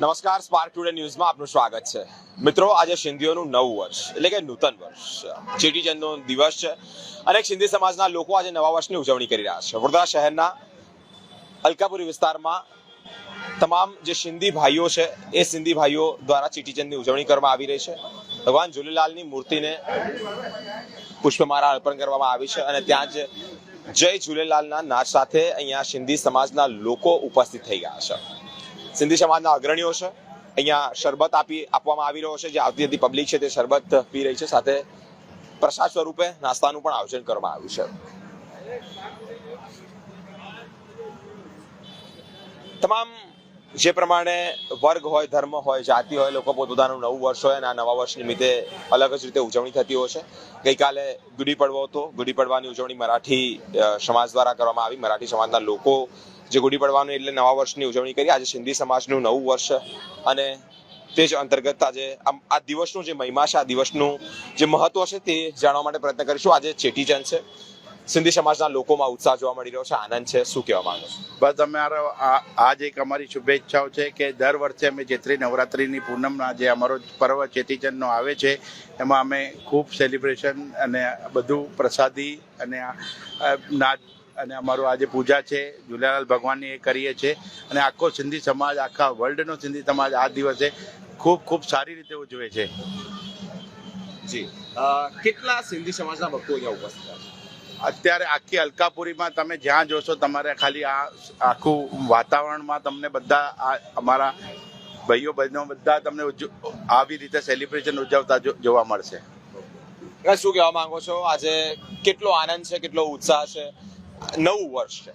નમસ્કાર spark today ન્યૂઝમાં આપનું સ્વાગત છે. મિત્રો, આજે સિંધીઓનું નવું વર્ષ, એટલે કે નૂતન વર્ષ. ચેટીચંદનો દિવસ છે અનેક સિંધી સમાજના લોકો આજે નવા વર્ષની ઉજવણી કરી રહ્યા છે. વડોદરા શહેરના અલકાપુરી વિસ્તારમાં તમામ જે સિંધી ભાઈઓ છે, એ સિંધી ભાઈઓ દ્વારા ચેટીચંદની ઉજવણી કરવામાં આવી રહી છે. ભગવાન ઝૂલેલાલની મૂર્તિને પુષ્પમાળા અર્પણ કરવામાં આવી છે અને ત્યાં જ જય ઝૂલેલાલના નાચ સાથે અહીંયા સિંધી સમાજના લોકો ઉપસ્થિત થઈ ગયા છે. સિંધી સમાજના અગ્રણીઓ છે. અહીંયા શરબત આપી, આપવામાં આવી રહ્યો છે. જે આવતી હતી પબ્લિક છે તે શરબત પી રહી છે. સાથે પ્રસાદ સ્વરૂપે નાસ્તાનું પણ આયોજન કરવામાં આવ્યું છે. તમામ જે પ્રમાણે વર્ગ હોય, ધર્મ હોય, જાતિ હોય, લોકો પોતપોતાનું નવું વર્ષ હોય અને આ નવા વર્ષ નિમિત્તે અલગ જ રીતે ઉજવણી થતી હોય છે. ગઈકાલે ગુડી પડવો હતો. ગુડી પડવાની ઉજવણી મરાઠી સમાજ દ્વારા કરવામાં આવી. મરાઠી સમાજના લોકો જે ગુડી પડવાનું એટલે નવા વર્ષની ઉજવણી કરી. આજે સિંધી સમાજનું નવું વર્ષ અને તે જ અંતર્ગત આજે આ દિવસનું જે મહિમા છે, આ દિવસનું જે મહત્વ છે તે જાણવા માટે પ્રયત્ન કરીશું. આજે ચેટીચંદ છે. સિંધી સમાજના લોકોમાં ઉત્સાહ જોવા મળી રહ્યો છે. આનંદ છે. શું કહેવા માંગો બસ અમારો આજ એક અમારી શુભેચ્છાઓ છે કે દર વર્ષે અમે ચૈત્રી નવરાત્રિની પૂનમના જે અમારો પર્વ ચેટીચંદનો આવે છે, એમાં અમે ખૂબ સેલિબ્રેશન અને બધું પ્રસાદી અને નાચ અને અમારું આજે પૂજા છે ઝૂલાલાલ ભગવાનની એ કરીએ છીએ અને આખો સિંધી સમાજ આખા વર્લ્ડનો સિંધી સમાજ આ દિવસે ખૂબ ખૂબ સારી રીતે ઉજવે છે. જી. કેટલા સિંધી સમાજના ભક્તો અહીંયા ઉપસ્થિત છે? અત્યારે આખી અલકાપુરીમાં તમે જ્યાં જોશો તમારે ખાલી આ આખું વાતાવરણમાં તમને બધા આ અમારા ભાઈઓ બહેનો બધા તમને આવી રીતે સેલિબ્રેશન ઉજવતા જોવા મળશે. શું કહેવા માંગો છો? આજે કેટલો આનંદ છે કેટલો ઉત્સાહ છે? નવું વર્ષ છે.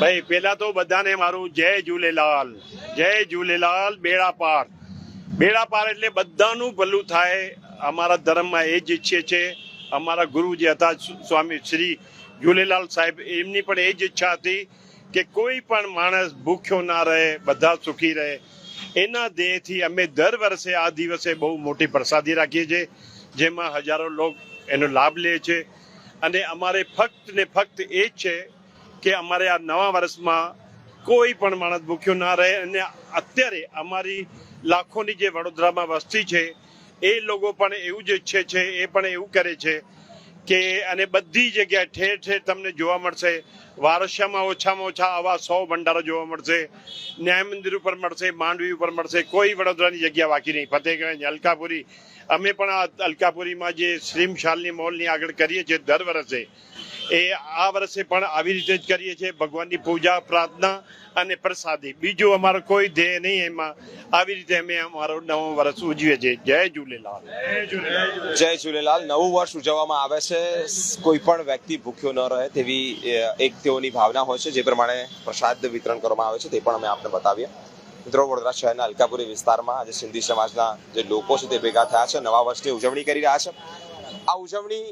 ભાઈ, પેલા તો બધાને મારું જય ઝૂલેલાલ જય ઝૂલેલાલ બેડા પાર બેડા પાર એટલે બધાનું ભલું થાય. અમારા ધર્મમાં એ જ ઈચ્છે છે. અમારા ગુરુ જે હતા સ્વામી શ્રી ઝૂલેલાલ સાહેબ, એમની પણ એ જ ઈચ્છા હતી કે કોઈ પણ માણસ ભૂખ્યો ના રહે, બધા સુખી રહે. એના દેહથી અમે દર વર્ષે આ દિવસે બહુ મોટી પ્રસાદી રાખીએ છીએ, જેમાં હજારો લોકો એનો લાભ લે છે. અને અમારે ફક્ત ને ફક્ત એ જ છે કે અમારે આ નવા વર્ષમાં કોઈ પણ માણસ ભૂખ્યો ના રહે અને અત્યારે અમારી લાખોની જે વડોદરામાં વસ્તી છે, એ લોકો પણ એવું જ ઈચ્છે છે, એ પણ એવું કરે છે કે અને બધી જગ્યાએ ઠેર ઠેર તમને જોવા મળશે, વારસિયામાં ઓછામાં ઓછા આવા સો ભંડારો જોવા મળશે, ન્યાય મંદિર ઉપર મળશે, માંડવી ઉપર મળશે, કોઈ વડોદરાની જગ્યા બાકી નહીં. ફતેહગંજ અલકાપુરી અમે પણ આ અલકાપુરીમાં જે શ્રીમ શાલની મોલની આગળ કરીએ છીએ દર વર્ષે એ આ વર્ષે પણ આવી રીતે જ કરીએ છીએ ભગવાનની પૂજા, પ્રાર્થના અને પ્રસાદી. બીજું અમારો કોઈ ધ્યેય નહીં એમાં. આવી રીતે અમે અમારો નવો વર્ષ ઉજવીએ છીએ. જય ઝૂલેલાલ. જય ઝૂલેલાલ. નવું વર્ષ ઉજવવામાં આવે છે. કોઈ પણ વ્યક્તિ ભૂખ્યો ન રહે તેવી એક તેઓની ભાવના હોય છે. જે પ્રમાણે પ્રસાદ વિતરણ કરવામાં આવે છે તે પણ અમે આપને બતાવીએ. મિત્રો વડોદરા શહેરના અલકાપુરી વિસ્તારમાં આજે સિંધી સમાજના જે લોકો છે તે ભેગા થયા છે, નવા વર્ષની ઉજવણી કરી રહ્યા છે. આ ઉજવણી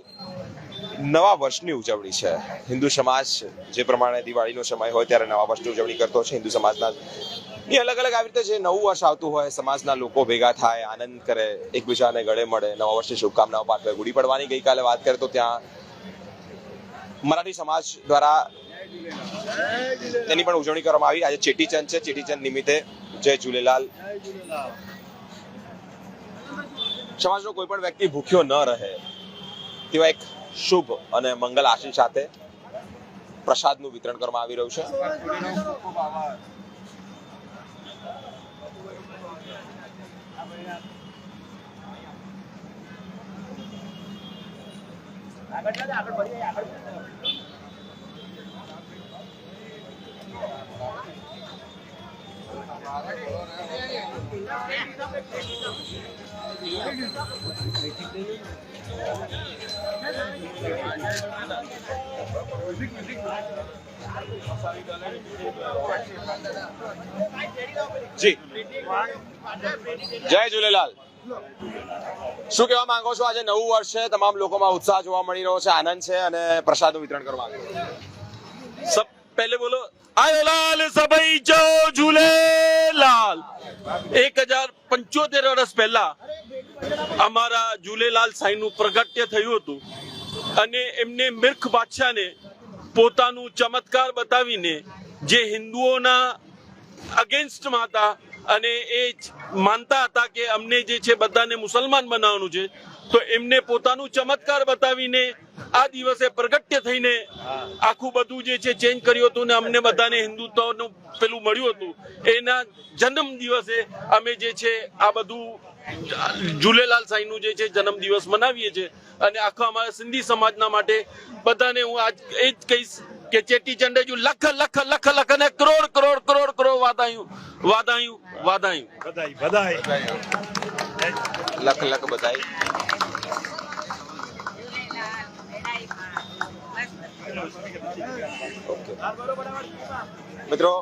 નવા વર્ષની ઉજવણી છે. હિન્દુ સમાજ જે પ્રમાણે દિવાળીનો સમય હોય ત્યારે નવા વર્ષની ઉજવણી કરતો છે. હિન્દુ સમાજના એ અલગ અલગ આવી રીતે જે નવું વર્ષ આવતું હોય, સમાજના લોકો ભેગા થાય, આનંદ કરે, એકબીજાને ગળે મળે, નવા વર્ષની શુભકામનાઓ પાઠવે. ગુડી પડવાની ગઈકાલે વાત કરે તો ત્યાં મરાઠી સમાજ દ્વારા તેની પણ ઉજવણી કરવામાં આવી. આજે ચેટીચંદ છે. ચેટીચંદ નિમિત્તે જય ઝૂલેલાલ સમાજનો કોઈ પણ વ્યક્તિ ભૂખ્યો ન રહે, તેવા એક શુભ અને મંગલ આશીષ સાથે પ્રસાદનું વિતરણ કરવામાં આવી રહ્યું છે. જય ઝૂલેલાલ. શું કહેવા માંગો છો? આજે નવું વર્ષ છે. તમામ લોકોમાં ઉત્સાહ જોવા મળી રહ્યો છે. આનંદ છે અને પ્રસાદનું વિતરણ કરવા. सब पहले बोलो आयो लाल सबई जो झूलेलाल એક હજાર પંચોતેર વર્ષ પહેલા અમારા ઝૂલેલાલ સાંઈનું પ્રગટ્ય થયું હતું અને એમને મિર્ખ બાદશાહને પોતાનું ચમત્કાર બતાવીને જે હિન્દુઓના અગેન્સ્ટમાં હતા અને એ માનતા હતા કે અમને જે છે બધાને મુસલમાન બનાવવાનું છે. તો એમને પોતાનું ચમત્કાર બતાવીને આ દિવસે પ્રગટ્ય થઈને આખું બધું જે છે ચેન્જ કર્યું હતું ને અમને બધાને હિન્દુત્વનું પેલું મળ્યું હતું. એના જન્મ દિવસે અમે જે છે આ બધું ઝૂલેલાલ સાંઈનું જે છે જન્મ દિવસ મનાવીએ છીએ. અને આખા અમારા સિંધી સમાજના માટે બધાને હું આજ એ જ કહીશ કે ચેટી ચંડે જો લખ લખ લખ લખ અને કરોડ કરોડ કરોડ કરોડ વાદાયું વાદાયું વાદાયું બધાય બધાય. લખ લખ બધાઈ મિત્રો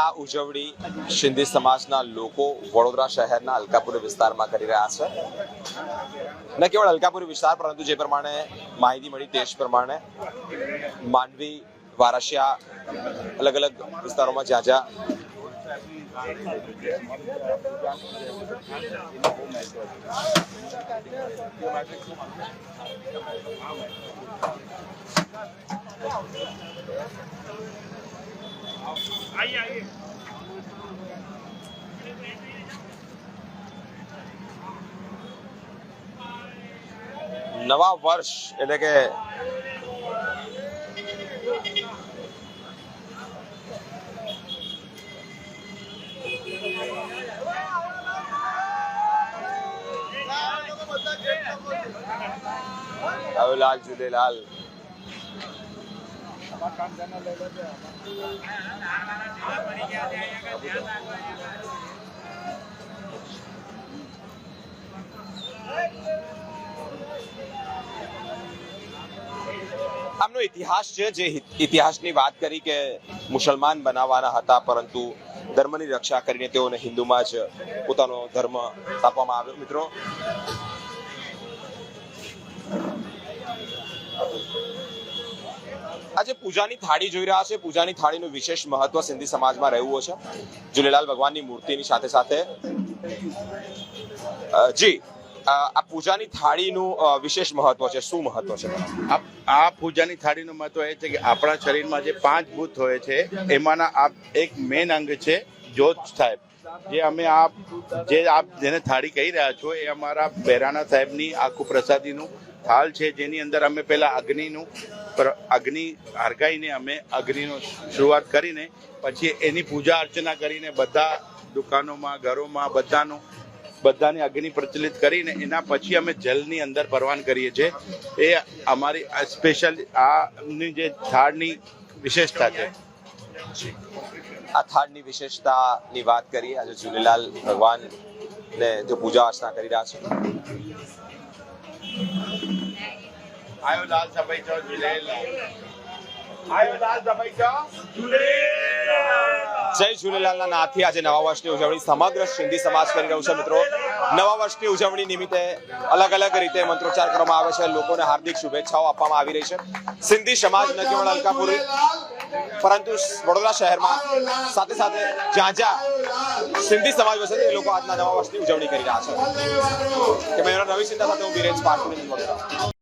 આ ઉજવણી સિંધી સમાજના લોકો વડોદરા શહેરના અલકાપુર વિસ્તારમાં કરી રહ્યા છે. ન કેવળ અલકાપુર વિસ્તાર પરંતુ જે પ્રમાણે માહિતી મળી તે જ પ્રમાણે માંડવી વારસિયા અલગ અલગ વિસ્તારોમાં જ્યાં જ્યાં નવા વર્ષ એટલે કે લાલ ઝૂલેલાલ આમનો ઇતિહાસ છે, જે ઇતિહાસની વાત કરી કે મુસલમાન બનાવવાના હતા, પરંતુ ધર્મની રક્ષા કરીને તેઓને હિન્દુમાં જ પોતાનો ધર્મ સ્થાપવામાં આવ્યો. મિત્રો આજે પૂજાની થાળી જોઈ રહ્યા છે. પૂજાની થાળીનું વિશેષ મહત્વ સિંધી સમાજમાં રહેવું છે. ઝૂલેલાલ ભગવાનની મૂર્તિની સાથે સાથે જી આ પૂજાની થાળીનું વિશેષ મહત્વ છે. શું મહત્વ છે? આ પૂજાની થાળીનું મહત્વ એ છે કે આપણા શરીરમાં જે પાંચ ભૂત હોય છે, એમાંના આ એક મેન અંગ છે જોત સાહેબ. જે અમે આપ, જે આપ જેને થાળી કહી રહ્યા છો, એ અમારા બેરાણા સાહેબની આખું પ્રસાદીનું થાળ છે જેની અંદર અમે પહેલા અગ્નિનું અગ્નિ હરગાઈને અમે અગ્નિનો શરૂઆત કરીને પછી એની પૂજા અર્ચના કરીને બધા દુકાનોમાં, ઘરોમાં, બધાનું, બધાને અગ્નિ પ્રચલિત કરીને એના પછી અમે જલની અંદર પરવાન કરીએ છીએ. એ અમારી સ્પેશિયલ આની જે થાળની વિશેષતા છે. આ થાળની વિશેષતાની વાત કરીએ, આજે ઝૂલેલાલ ભગવાન ને જો પૂજા અર્ચના કરી રહ્યા છે. ઝૂલેલાલ આયો લાલ સભાઈ છો જય ઝૂલેલાલના નાથી આજે નવા વર્ષની ઉજવણી સમગ્ર સિંધી સમાજ કરી રહ્યું છે, મિત્રો. નવા વર્ષની ઉજવણી નિમિત્તે અલગ અલગ રીતે મંત્રોચ્ચાર કરવામાં આવે છે. લોકોને હાર્દિક શુભેચ્છાઓ આપવામાં આવી રહી છે. સિંધી સમાજ ન કેવળ અલકાપુરી, પરંતુ વડોદરા શહેરમાં સાથે સાથે જ્યાં જ્યાં સિંધી સમાજ વસે એ લોકો આજના નવા વર્ષની ઉજવણી કરી રહ્યા છે. કે રવિ સિંધા સાથે હું બિરેજ વડોદરા.